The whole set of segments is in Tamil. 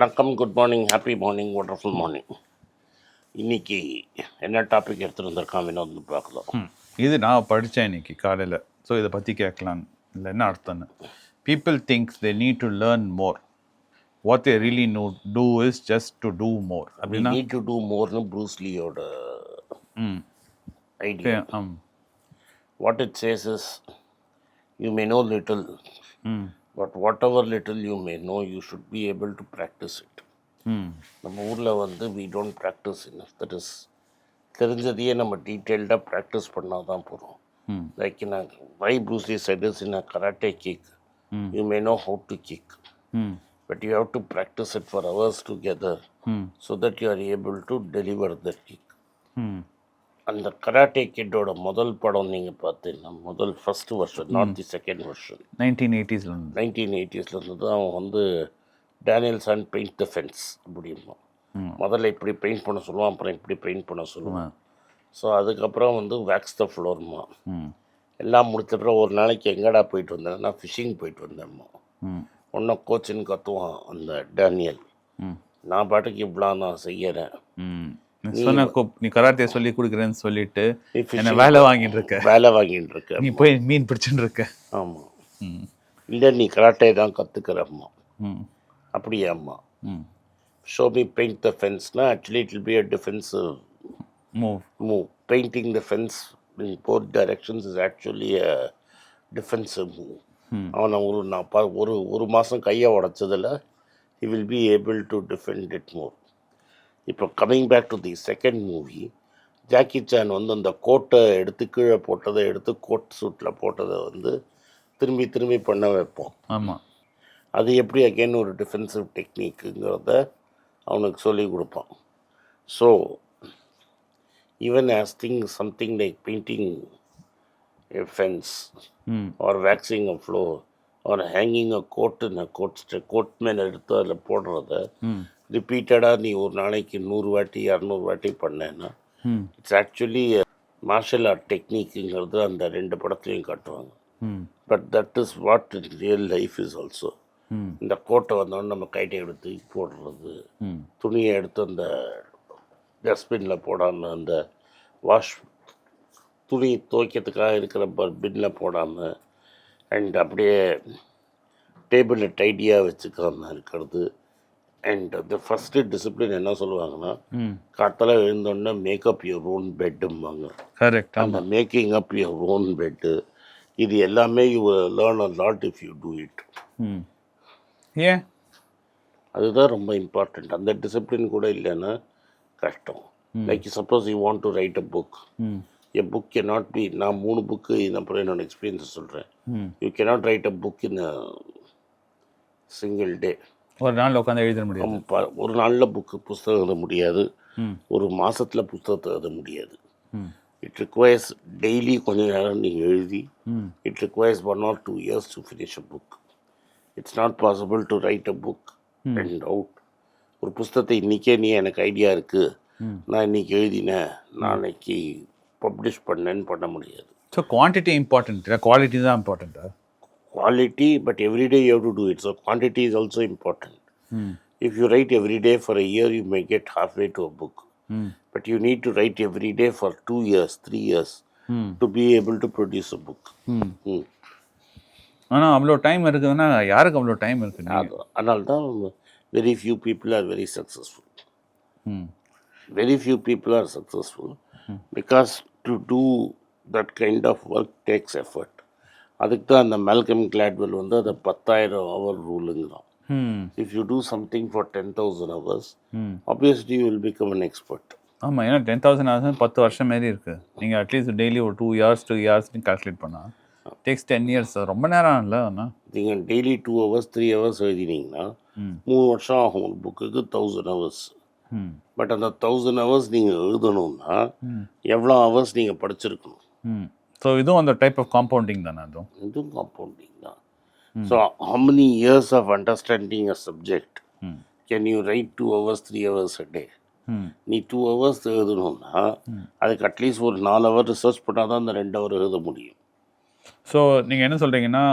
வணக்கம் good morning happy morning wonderful morning இன்னைக்கு என்ன டாபிக் எடுத்துகிட்டு வந்திருக்கான் வினோத்னு பார்க்கலாம். ம். இது நான் படித்தேன் இன்னைக்கு காலையில். ஸோ இதை பற்றி கேட்கலான்னு இல்லை என்ன அர்த்தம்னு? People things they need to learn more what they really know do is just to do more அப்படின்னா need to do moreனு ப்ரூஸ் லீயோட ம் idea what it says is you may know little but whatever little you may know you should be able to practise it நம்ம ஊரில் வந்து we don't practise in that is தெரிஞ்சதையே நம்ம டீட்டெயில்டாக ப்ராக்டிஸ் பண்ணால் தான் போகிறோம் like in why Bruce Lee said is in a karate kick. You may know how to kick hmm but you have to practice it for hours together ம் so that you are able to deliver the kick. ம் அந்த கராட்டே கிட்டோட முதல் படம் நீங்கள் பார்த்தீங்கன்னா முதல் ஃபர்ஸ்ட் வருஷன் நாட் தி செகண்ட் வருஷன் நைன்டீன் எயிட்டிஸில் நைன்டீன் எயிட்டிஸ்லேருந்து தான் அவன் வந்து Daniels and paint the fence அப்படிமா. முதல்ல இப்படி பெயிண்ட் பண்ண சொல்லுவான் அப்புறம் இப்படி பெயிண்ட் பண்ண சொல்லுவான். ஸோ அதுக்கப்புறம் வந்து வேக்ஸ் த ஃப்ளோர்மா எல்லாம் முடிச்ச அப்புறம் ஒரு நாளைக்கு எங்கடா போயிட்டு வந்தேன்னா ஃபிஷிங் போயிட்டு வந்தேம்மா. ம். ஒன்றும் கோச்சின்னு கத்துவான் அந்த டேனியல் நான் பாட்டுக்கு இவ்வளோ நான் செய்யறேன். நீ சொன்ன நீ கராத்தே சொல்லி கொடுக்குறேன்னு சொல்லிட்டு என்ன வேலை வாங்கிட்டு இருக்க வேலை வாங்கிட்டு இருக்க நீ போய் மீன் பிடிச்சுட்டு இருக்க ஆமாம் இல்லை நீ கராட்டே தான் கற்றுக்கிறம்மா அப்படியாம்மா show me. Paint the ஃபென்ஸ்னா actually it will be a defensive move move painting the fence in both directions is actually a defensive move அவனை ஒரு நான் பா ஒரு ஒரு மாதம் கையை உடச்சதில் he will be able to defend it more இப்போ coming back to the second movie Jackie Chan வந்து அந்த கோட்டை எடுத்து கீழே போட்டதை எடுத்து கோட் சூட்டில் போட்டதை வந்து திரும்பி திரும்பி பண்ண வைப்போம். ஆமாம் அது எப்படி அகைன் ஒரு டிஃபென்சிவ் டெக்னிக்குங்கிறத அவனுக்கு சொல்லி கொடுப்பான். So even as think something like painting a fence hmm. or waxing a floor or hanging a coat in a coat st- coat மேலே எடுத்து அதில் போடுறத ரிப்பீட்டடாக நீ ஒரு நாளைக்கு நூறு வாட்டி இரநூறு வாட்டி பண்ணேன்னா இட்ஸ் ஆக்சுவலி மார்ஷல் ஆர்ட் டெக்னிக்குங்கிறது அந்த ரெண்டு படத்துலையும் காட்டுவாங்க. But that is what in real life is also இந்த கோட்டை வந்தோடனே நம்ம கைட்டை எடுத்து போடுறது துணியை எடுத்து அந்த டஸ்ட்பினில் போடாமல் அந்த வாஷ் துணி துவைக்கிறதுக்காக இருக்கிற பின்னில் போடாமல் அண்ட் அப்படியே டேபிளில் டைடியாக வச்சுக்காம இருக்கிறது அண்ட் அந்த ஃபஸ்ட்டு டிசிப்ளின் என்ன சொல்லுவாங்கன்னா காத்தால எழுந்தோடனே மேக்கப் யுவர் ஓன் பெட்டும்பாங்க கரெக்ட் அந்த making up your own bed இது எல்லாமே you learn a lot if you do it ஏன்? அதுதான் ரொம்ப இம்பார்ட்டண்ட் அந்த டிசிப்ளின் கூட இல்லைன்னா கஷ்டம். Like suppose you want to write a book a book can not be நான் மூணு புக்கு அப்புறம் என்னோட எக்ஸ்பீரியன்ஸ் சொல்கிறேன் you can not write a book in single day ஒரு நாள் உட்காந்து எழுத முடியாது. ஒரு நாளில் புக்கு புஸ்தகம் எழுத முடியாது. ஒரு மாசத்துல புஸ்தகத்தை எழுத முடியாது. இட் ரிக்வயர்ஸ் டெய்லி கொஞ்ச நேரம் நீங்கள் எழுதி it requires one or two years to finish a book it's not possible to write a book and out ஒரு புஸ்தகத்தை இன்றைக்கே நீ எனக்கு ஐடியா இருக்குது. நான் இன்னைக்கு எழுதினேன் நாளைக்கு பப்ளிஷ் பண்ணேன்னு பண்ண முடியாது. ஸோ குவான்டிட்டி இம்பார்ட்டன்ட் குவாலிட்டி தான் இம்பார்ட்டண்ட்டா quality but every day you have to do it so quantity is also important ம் if you write every day for a year you may get halfway to a book ம் but you need to write every day for two years three years ம் to be able to produce a book ம் Hmm. ஆனால் அவ்வளோ டைம் இருக்குதுன்னா யாருக்கு அவ்வளோ டைம் இருக்கு அதனால தான் few people are very successful ம் very few people are successful because to do that kind of work takes effort அதுக்கு தான் அந்த மேல்கம் கிளாட்வெல் வந்து அதை பத்தாயிரம் hour ரூலுங்கிறான் if you do something for ten thousand hours hmm obviously you will become an expert. ஆமாம் ஏன்னா டென் தௌசண்ட் ஹவர்ஸ் பத்து வருஷம் மாரி இருக்கு. நீங்கள் அட்லீஸ்ட் டெய்லி ஒரு டூ இயர்ஸ் டூ இயர்ஸ்னு கால்குலேட் பண்ணால் டேக்ஸ் டென் இயர்ஸ் ரொம்ப நேரம் இல்லை ஆனால் நீங்கள் daily two hours three hours எழுதினீங்கன்னா மூணு வருஷம் ஆகும் ஒரு புக்குக்கு தௌசண்ட் ஹவர்ஸ் பட் அந்த தௌசண்ட் ஹவர்ஸ் நீங்கள் எழுதணும்னா எவ்வளோ ஹவர்ஸ் நீங்கள் படிச்சிருக்கணும்? ஸோ இதுவும் அந்த டைப் ஆஃப் காம்பவுண்டிங் தானே அதுவும்? இதுவும் காம்பவுண்டிங் தான். So how many years of understanding a subject can you write two hours three hours a day நீ டூ ஹவர்ஸ் எழுதணும்னா அதுக்கு அட்லீஸ்ட் ஒரு நாலு ஹவர் ரிசர்ச் பண்ணால் தான் அந்த ரெண்டு ஹவர் எழுத முடியும். ஸோ நீங்கள் என்ன சொல்கிறீங்கன்னா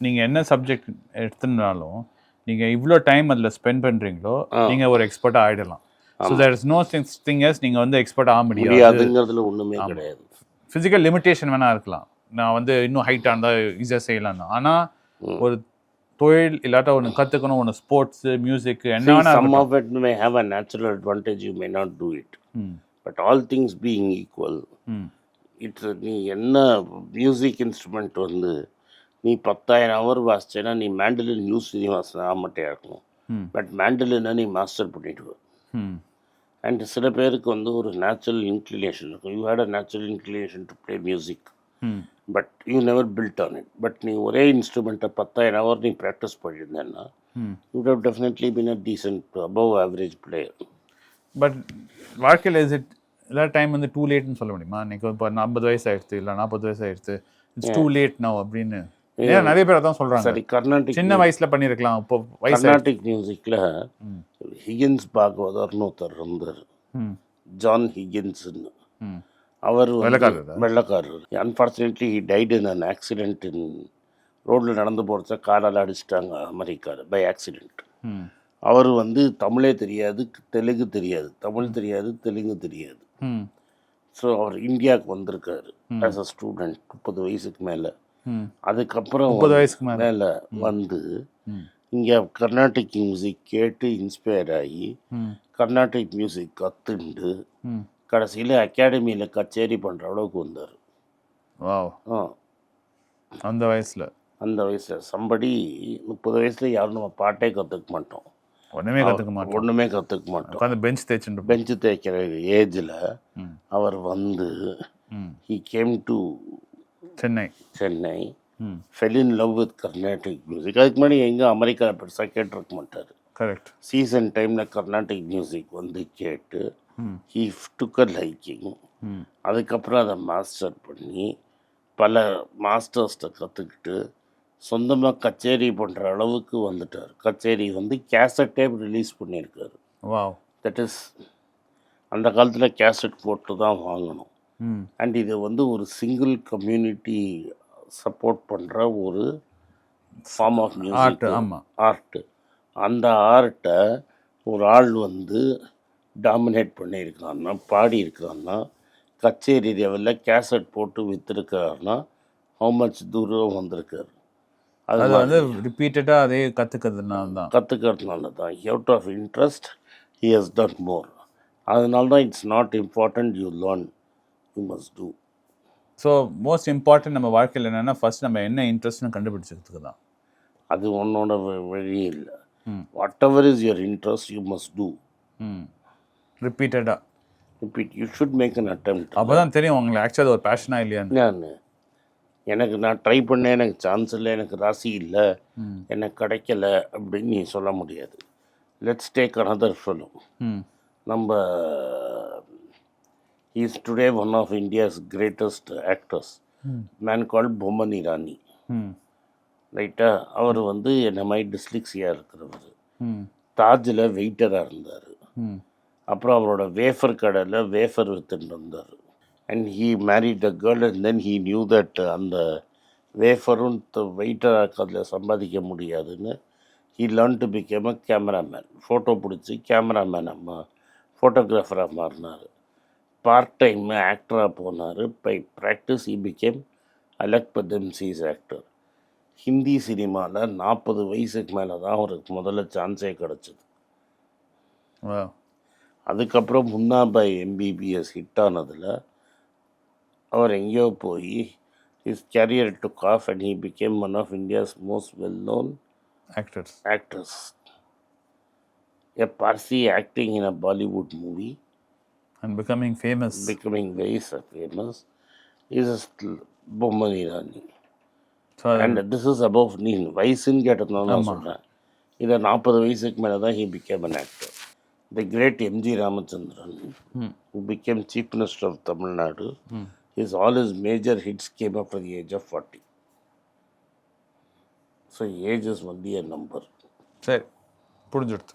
நீங்கள் என்ன சப்ஜெக்ட் எடுத்துனாலும் நீங்க இவ்வளோ டைம் அதுல ஸ்பெண்ட் பண்றீங்களோ நீங்க ஒரு எக்ஸ்பர்ட்டா ஆயிடலாம். So there is no thing as நீங்க வந்து எக்ஸ்பர்ட் ஆக முடியாது. முடியாதுங்கிறதுல ஒன்றுமே கிடையாது. ஃபிசிக்கல் லிமிட்டேஷன் வேணா இருக்கலாம். நான் வந்து இன்னும் ஹைட்டாக இருந்தால் ஈஸியாக செய்யலாம்னு ஆனா ஒரு தொழில் இல்லாட்டா ஒன்று கற்றுக்கணும் ஒன்று ஸ்போர்ட்ஸ் மியூசிக் என்ன See, வேணா some of it may have a natural advantage, you may not do it. ம். But all things being equal, ம். இட்ஸ் நீ என்ன மியூசிக் இன்ஸ்ட்ருமெண்ட் வந்து நீ பத்தாயிரம் ஹவர் வாசிச்சேன்னா நீ மேண்டலின் யூஸ் ஸ்ரீனிவாசன் ஆமட்டையாக இருக்கணும் ம். பட் மேண்டலினை நீ மாஸ்டர் பண்ணிடுவ ம். அண்ட் சில பேருக்கு வந்து ஒரு நேச்சுரல் இன்க்ளினேஷன் இருக்கும். You had a natural inclination to play music but you never build on it but நீ ஒரே இன்ஸ்ட்ருமெண்ட்டை பத்தாயிரம் ஹவர் நீ practice பண்ணியிருந்தேன்னா you have definitely been a decent above average player but வாழ்க்கையில் இஸ் இட் எல்லா டைம் வந்து டூ லேட்னு சொல்ல முடியுமா? இன்னைக்கு இப்போ ஐம்பது வயசு ஆயிடுச்சு இல்லை நாற்பது வயசு ஆயிடுச்சு. இட்ஸ் டூ லேட் நவ் அப்படின்னு ஏன் நிறைய பேர் அதான் சொல்றாங்க. சரி கர்நாடிக் சின்ன வயசுல பண்ணிருக்கலாம் இப்போ கர்நாடிக் மியூசிக்கில் ம். ஹிகின்ஸ் பாகவதர்னு ஒருத்தர் இருந்தார். ஜான் ஹிகின்ஸ்னு அவர் வெள்ளைக்காரரா? Unfortunately he died in an accident in ரோட்டில் நடந்து போகிறச்ச காரால் அடிச்சிட்டாங்க அமெரிக்காவில் பை ஆக்சிடென்ட் அவர் வந்து தமிழே தெரியாது தெலுங்கு தெரியாது. தமிழ் தெரியாது தெலுங்கு தெரியாது. ஸோ அவர் இந்தியாவுக்கு வந்திருக்காரு ஆஸ் அ ஸ்டூடெண்ட் முப்பது வயசுக்கு மேலே. அதுக்கப்புறம் முப்பது வயசுக்கு மேல. வந்து இங்கே கர்நாடிக் மியூசிக் கேட்டு இன்ஸ்பயர் ஆகி கர்நாடிக் மியூசிக் கற்றுண்டு ம். கடைசியில் அகாடமியில் கச்சேரி பண்ணுற அளவுக்கு வந்தார். அந்த வயசுல. அந்த வயசில். சம்படி முப்பது வயசில் யாரும் நம்ம பாட்டே கற்றுக்க மாட்டோம். ஒண்ணுமே கத்துக்க மாட்டோம். ஒன்றுமே கற்றுக்க மாட்டோம். உட்காந்து பெஞ்ச் தேய்ச்சுட்டு பெஞ்சு தேய்க்கிற ஏஜில் அவர் வந்து he came to Chennai. Chennai. Hmm. Fell in love with Carnatic music அதுக்கு முன்னாடி எங்கே அமெரிக்காவில் பெருசாக கேட்டிருக்க மாட்டார். கரெக்ட் சீசன் டைமில் கர்நாடிக் மியூசிக் வந்து கேட்டு ஹீ டுக்கர் லைக்கிங் அதுக்கப்புறம் அதை மாஸ்டர் பண்ணி பல மாஸ்டர்ஸ்ட்டை கற்றுக்கிட்டு சொந்தமாக கச்சேரி பண்ணுற அளவுக்கு வந்துட்டார். கச்சேரி வந்து கேசட்டே ரிலீஸ் பண்ணியிருக்காரு. வாவ் தட் இஸ் அந்த காலத்தில் கேசட் போட்டு தான் வாங்கணும். அண்ட் இது வந்து ஒரு சிங்கிள் கம்யூனிட்டி சப்போர்ட் பண்ணுற ஒரு ஃபார்ம் ஆஃப் ஆர்ட் மியூசிக் ஆமா. ஆர்ட்டு அந்த ஆர்ட்டை ஒரு ஆள் வந்து டாமினேட் பண்ணியிருக்கான்னா பாடியிருக்கான்னா கச்சேரி லெவலில் கேசட் போட்டு விற்றுருக்காருன்னா ஹவு மச் தூரம் வந்திருக்காரு? அது வந்து ரிப்பீட்டடா அதே கத்துக்கிறதுனால தான். கற்றுக்கிறதுனால தான். Out of interest he has done more அதனால தான் it's not important you learn you must do so most important நம்ம வாழ்க்கையில் என்னன்னா ஃபர்ஸ்ட் நம்ம என்ன இன்ட்ரெஸ்ட்னு கண்டுபிடிச்சிக்கிறதுக்கு தான் அது உன்னோட வ- வழி இல்லை. Whatever is your interest you must do ரிப்பீட்டடாக repeat you should make an attempt. அப்போ தான் தெரியும் உங்களுக்கு ஆக்சுவலாக ஒரு பேஷனா இல்லையான்னு. எனக்கு நான் ட்ரை பண்ணேன் எனக்கு சான்ஸ் இல்லை எனக்கு ராசி இல்லை எனக்கு கிடைக்கல அப்படின்னு நீ சொல்ல முடியாது. Let's take another film. ம். நம்ம is today one of India's greatest actors hmm man call Bomman Irani hmm ரைட்டா அவர் வந்து என்ன மாதிரி டிஸ்லிக்ஸியாக இருக்கிறவர். தாஜில் வெயிட்டராக இருந்தார். ம் அப்புறம் அவரோட வேஃபர் கடையில் வேஃபர் வித்துட்டு இருந்தார். And he married a girl and then he knew that அந்த வேஃபரும் வெயிட்டராக அதில் சம்பாதிக்க முடியாதுன்னு he learn to become a cameraman photo பிடிச்சி கேமராமேன் அம்மா ஃபோட்டோகிராஃபராக மாறினார். பார்ட் டைம் ஆக்டராக போனார். By practice he became Alyque Padamsee's actor Hindi சினிமாவில் நாற்பது வயசுக்கு மேலே தான் அவருக்கு முதல்ல சான்ஸே கிடச்சிது. அதுக்கப்புறம் முன்னாபாய் எம்பிபிஎஸ் ஹிட் ஆனதில் அவர் எங்கேயோ போய் his career took off and he became one of India's most well known actors actors. A Parsi acting in a Bollywood movie, and becoming famous becoming very famous, is a still Bomman Irani. So And this is above நீ வயசுன்னு கேட்டதுனால நான் சொல்கிறேன் இதை நாற்பது வயசுக்கு மேலே தான் he became an actor the great MG Ramachandran hmm who became chief minister of Tamil Nadu, ம் his all his major hits came after the age of 40. So age is only a number. சரி புரிஞ்சுடுத்து